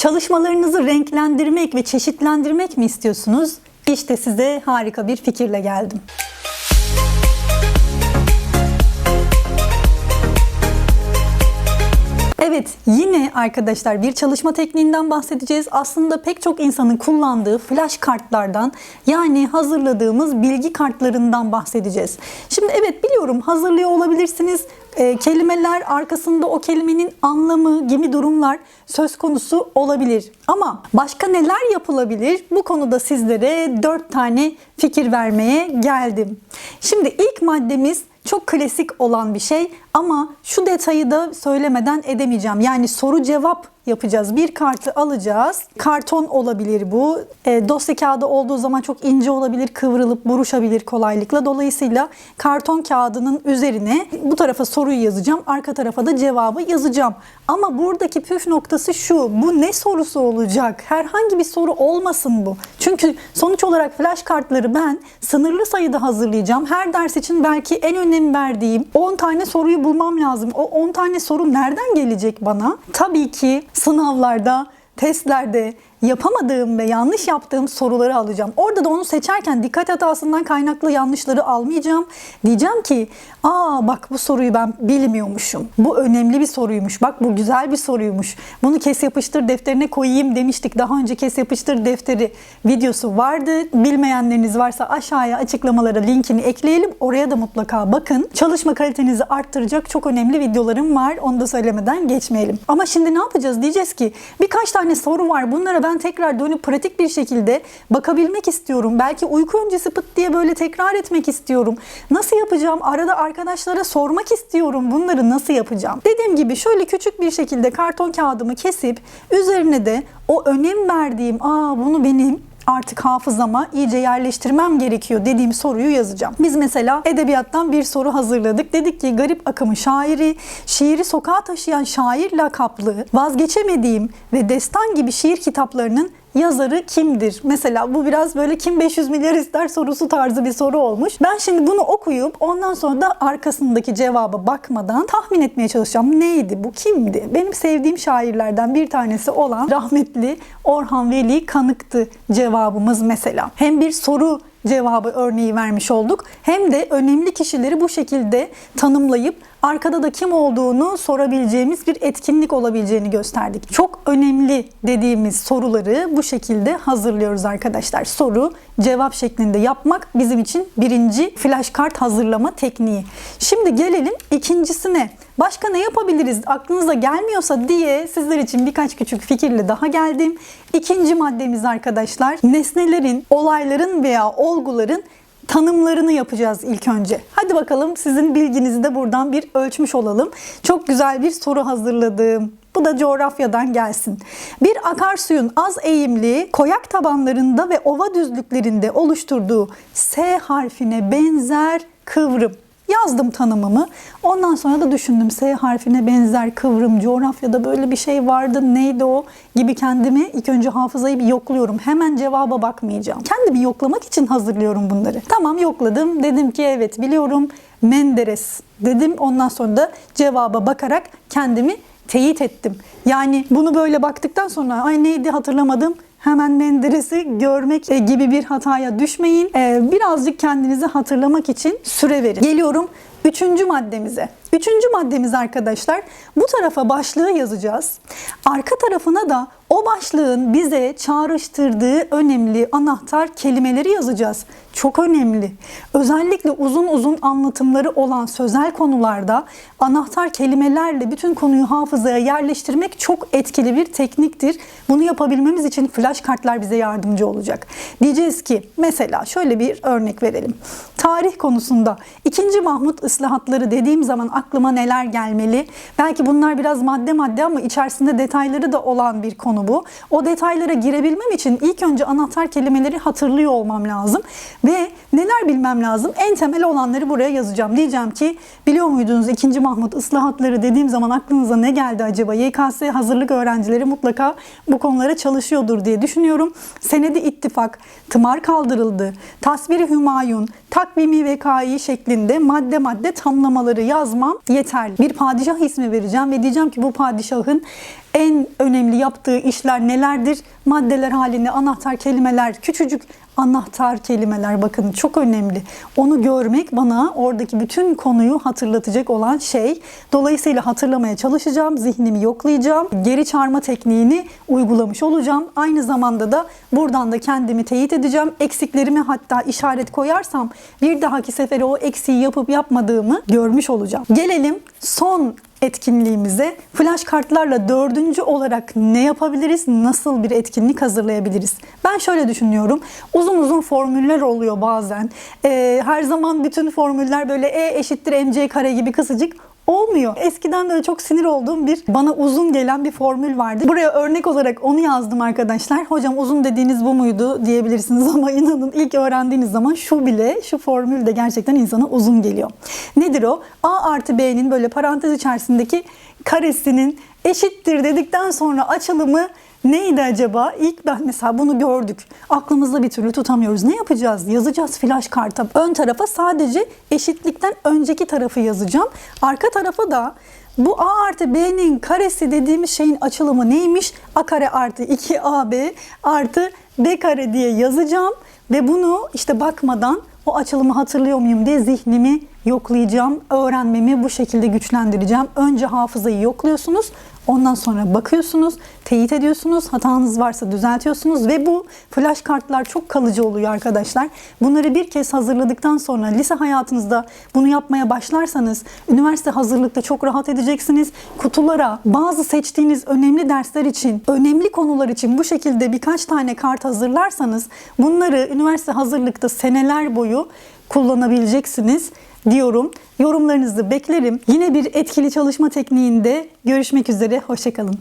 Çalışmalarınızı renklendirmek ve çeşitlendirmek mi istiyorsunuz? İşte size harika bir fikirle geldim. Evet, yine arkadaşlar bir çalışma tekniğinden bahsedeceğiz. Aslında pek çok insanın kullandığı flash kartlardan yani hazırladığımız bilgi kartlarından bahsedeceğiz. Şimdi evet biliyorum hazırlıyor olabilirsiniz. Ee, kelimeler arkasında o kelimenin anlamı gibi durumlar söz konusu olabilir. Ama başka neler yapılabilir? Bu konuda sizlere 4 tane fikir vermeye geldim. Şimdi ilk maddemiz çok klasik olan bir şey ama şu detayı da söylemeden edemeyeceğim. Yani soru cevap yapacağız. Bir kartı alacağız. Karton olabilir bu. E, dosya kağıdı olduğu zaman çok ince olabilir, kıvrılıp buruşabilir kolaylıkla. Dolayısıyla karton kağıdının üzerine bu tarafa soruyu yazacağım, arka tarafa da cevabı yazacağım. Ama buradaki püf noktası şu. Bu ne sorusu olacak? Herhangi bir soru olmasın bu. Çünkü sonuç olarak flash kartları ben sınırlı sayıda hazırlayacağım. Her ders için belki en önem verdiğim 10 tane soruyu bulmam lazım. O 10 tane soru nereden gelecek bana? Tabii ki sınavlarda, testlerde yapamadığım ve yanlış yaptığım soruları alacağım. Orada da onu seçerken dikkat hatasından kaynaklı yanlışları almayacağım. Diyeceğim ki aa bak bu soruyu ben bilmiyormuşum. Bu önemli bir soruymuş. Bak bu güzel bir soruymuş. Bunu kes yapıştır defterine koyayım demiştik. Daha önce kes yapıştır defteri videosu vardı. Bilmeyenleriniz varsa aşağıya açıklamalara linkini ekleyelim. Oraya da mutlaka bakın. Çalışma kalitenizi arttıracak çok önemli videolarım var. Onu da söylemeden geçmeyelim. Ama şimdi ne yapacağız? Diyeceğiz ki birkaç tane soru var. Bunlara ben tekrar dönüp pratik bir şekilde bakabilmek istiyorum. Belki uyku öncesi pıt diye böyle tekrar etmek istiyorum. Nasıl yapacağım? Arada arkadaşlara sormak istiyorum. Bunları nasıl yapacağım? Dediğim gibi şöyle küçük bir şekilde karton kağıdımı kesip üzerine de o önem verdiğim, aa bunu benim artık hafızama iyice yerleştirmem gerekiyor dediğim soruyu yazacağım. Biz mesela edebiyattan bir soru hazırladık. Dedik ki garip akımı şairi, şiiri sokağa taşıyan şair lakaplı, vazgeçemediğim ve destan gibi şiir kitaplarının yazarı kimdir? Mesela bu biraz böyle kim 500 milyar ister sorusu tarzı bir soru olmuş. Ben şimdi bunu okuyup ondan sonra da arkasındaki cevaba bakmadan tahmin etmeye çalışacağım. Neydi bu? Kimdi? Benim sevdiğim şairlerden bir tanesi olan rahmetli Orhan Veli Kanık'tı cevabımız mesela. Hem bir soru cevabı örneği vermiş olduk. Hem de önemli kişileri bu şekilde tanımlayıp arkada da kim olduğunu sorabileceğimiz bir etkinlik olabileceğini gösterdik. Çok önemli dediğimiz soruları bu şekilde hazırlıyoruz arkadaşlar. Soru cevap şeklinde yapmak bizim için birinci flashkart hazırlama tekniği. Şimdi gelelim ikincisine. Başka ne yapabiliriz aklınıza gelmiyorsa diye sizler için birkaç küçük fikirle daha geldim. İkinci maddemiz arkadaşlar nesnelerin, olayların veya olguların tanımlarını yapacağız ilk önce. Hadi bakalım sizin bilginizi de buradan bir ölçmüş olalım. Çok güzel bir soru hazırladım. Bu da coğrafyadan gelsin. Bir akarsuyun az eğimli, koyak tabanlarında ve ova düzlüklerinde oluşturduğu S harfine benzer kıvrım. Yazdım tanımımı. Ondan sonra da düşündüm S harfine benzer kıvrım coğrafyada böyle bir şey vardı neydi o gibi kendimi ilk önce hafızayı bir yokluyorum. Hemen cevaba bakmayacağım. Kendimi yoklamak için hazırlıyorum bunları. Tamam yokladım. Dedim ki evet biliyorum Menderes dedim. Ondan sonra da cevaba bakarak kendimi teyit ettim. Yani bunu böyle baktıktan sonra ay neydi hatırlamadım hemen Menderes'i görmek e, gibi bir hataya düşmeyin. E, Birazcık kendinizi hatırlamak için süre verin. Geliyorum üçüncü maddemize. Üçüncü maddemiz arkadaşlar bu tarafa başlığı yazacağız. Arka tarafına da o başlığın bize çağrıştırdığı önemli anahtar kelimeleri yazacağız. Çok önemli. Özellikle uzun uzun anlatımları olan sözel konularda anahtar kelimelerle bütün konuyu hafızaya yerleştirmek çok etkili bir tekniktir. Bunu yapabilmemiz için flash kartlar bize yardımcı olacak. Diyeceğiz ki mesela şöyle bir örnek verelim. Tarih konusunda 2. Mahmut ıslahatları dediğim zaman aklıma neler gelmeli? Belki bunlar biraz madde madde ama içerisinde detayları da olan bir konu bu. O detaylara girebilmem için ilk önce anahtar kelimeleri hatırlıyor olmam lazım. Ve neler bilmem lazım? En temel olanları buraya yazacağım. Diyeceğim ki biliyor muydunuz 2. Mahmut ıslahatları dediğim zaman aklınıza ne geldi acaba? YKS hazırlık öğrencileri mutlaka bu konulara çalışıyordur diye düşünüyorum. Senedi ittifak, tımar kaldırıldı, tasviri hümayun, takvimi vekai şeklinde madde madde tamlamaları yeterli. Bir padişah ismi vereceğim ve diyeceğim ki bu padişahın en önemli yaptığı işler nelerdir? Maddeler halinde anahtar kelimeler, küçücük anahtar kelimeler bakın çok önemli. Onu görmek bana oradaki bütün konuyu hatırlatacak olan şey. Dolayısıyla hatırlamaya çalışacağım, zihnimi yoklayacağım. Geri çağırma tekniğini uygulamış olacağım. Aynı zamanda da buradan da kendimi teyit edeceğim. Eksiklerimi hatta işaret koyarsam bir dahaki sefere o eksiği yapıp yapmadığımı görmüş olacağım. Gelelim son etkinliğimize flash kartlarla dördüncü olarak ne yapabiliriz? Nasıl bir etkinlik hazırlayabiliriz? Ben şöyle düşünüyorum. Uzun uzun formüller oluyor bazen. Ee, her zaman bütün formüller böyle E eşittir mc kare gibi kısacık olmuyor. Eskiden böyle çok sinir olduğum bir bana uzun gelen bir formül vardı. Buraya örnek olarak onu yazdım arkadaşlar. Hocam uzun dediğiniz bu muydu diyebilirsiniz ama inanın ilk öğrendiğiniz zaman şu bile şu formül de gerçekten insana uzun geliyor. Nedir o? A artı B'nin böyle parantez içerisindeki karesinin eşittir dedikten sonra açılımı Neydi acaba? İlk ben mesela bunu gördük. Aklımızda bir türlü tutamıyoruz. Ne yapacağız? Yazacağız flash karta. Ön tarafa sadece eşitlikten önceki tarafı yazacağım. Arka tarafa da bu A artı B'nin karesi dediğimiz şeyin açılımı neymiş? A kare artı 2AB artı B kare diye yazacağım. Ve bunu işte bakmadan o açılımı hatırlıyor muyum diye zihnimi yoklayacağım. Öğrenmemi bu şekilde güçlendireceğim. Önce hafızayı yokluyorsunuz. Ondan sonra bakıyorsunuz, teyit ediyorsunuz, hatanız varsa düzeltiyorsunuz ve bu flash kartlar çok kalıcı oluyor arkadaşlar. Bunları bir kez hazırladıktan sonra lise hayatınızda bunu yapmaya başlarsanız üniversite hazırlıkta çok rahat edeceksiniz. Kutulara bazı seçtiğiniz önemli dersler için, önemli konular için bu şekilde birkaç tane kart hazırlarsanız bunları üniversite hazırlıkta seneler boyu kullanabileceksiniz diyorum. Yorumlarınızı beklerim. Yine bir etkili çalışma tekniğinde görüşmek üzere. Hoşçakalın.